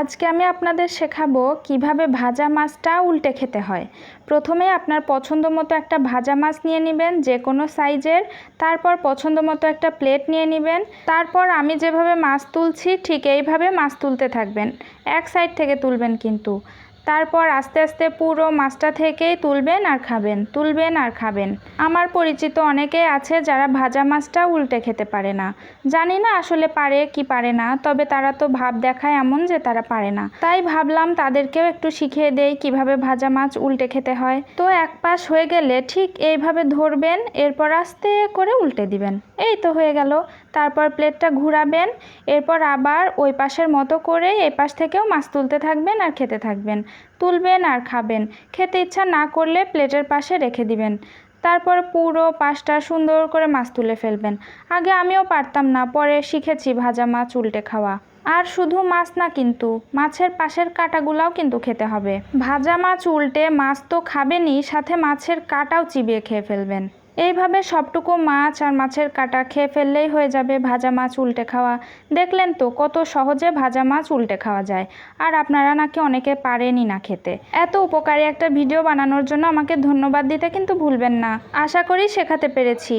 আজকে আমি আপনাদের শেখাবো কীভাবে ভাজা মাছটা উল্টে খেতে হয়। প্রথমে আপনার পছন্দ মতো একটা ভাজা মাছ নিয়ে নেবেন যে কোনো সাইজের, তারপর পছন্দ মতো একটা প্লেট নিয়ে নেবেন, তারপর আমি যেভাবে মাছ তুলছি ঠিক এইভাবে মাছ তুলতে থাকবেন। এক সাইড থেকে তুলবেন কিন্তু। তারপর আস্তে আস্তে পুরো মাছটা থেকেই তুলবেন আর খাবেন, তুলবেন আর খাবেন। আমার পরিচিত অনেকেই আছে যারা ভাজা মাছটা উল্টে খেতে পারে না। জানি না আসলে পারে কি পারে না, তবে তারা তো ভাব দেখায় এমন যে তারা পারে না। তাই ভাবলাম তাদেরকেও একটু শিখিয়ে দেই কীভাবে ভাজা মাছ উল্টে খেতে হয়। তো এক পাশ হয়ে গেলে ঠিক এইভাবে ধরবেন, এরপর আস্তে করে উল্টে দিবেন। এই তো হয়ে গেল। তারপর প্লেটটা ঘুরাবেন, এরপর আবার ওই পাশের মতো করে এই পাশ থেকেও মাছ তুলতে থাকবেন আর খেতে থাকবেন। তুলবেন আর খাবেন। খেতে ইচ্ছা না করলে প্লেটের পাশে রেখে দিবেন। তারপর পুরো পাশটা সুন্দর করে মাছ তুলে ফেলবেন। আগে আমিও পারতাম না, পরে শিখেছি ভাজা মাছ উল্টে খাওয়া। আর শুধু মাছ না কিন্তু, মাছের পাশের কাঁটাগুলাও কিন্তু খেতে হবে। ভাজা মাছ উল্টে মাছ তো খাবেনই, সাথে মাছের কাঁটাও চিবিয়ে খেয়ে ফেলবেন। এইভাবে সবটুকু মাছ আর মাছের কাটা খেয়ে ফেললেই হয়ে যাবে ভাজা মাছ উল্টে খাওয়া। দেখলেন তো, কত সহজে ভাজা মাছ উল্টে খাওয়া যায়। আর আপনারা নাকি অনেকে পারেনি না খেতে। এত উপকারী একটা ভিডিও বানানোর জন্য আমাকে ধন্যবাদ দিতে কিন্তু ভুলবেন না। আশা করি শেখাতে পেরেছি।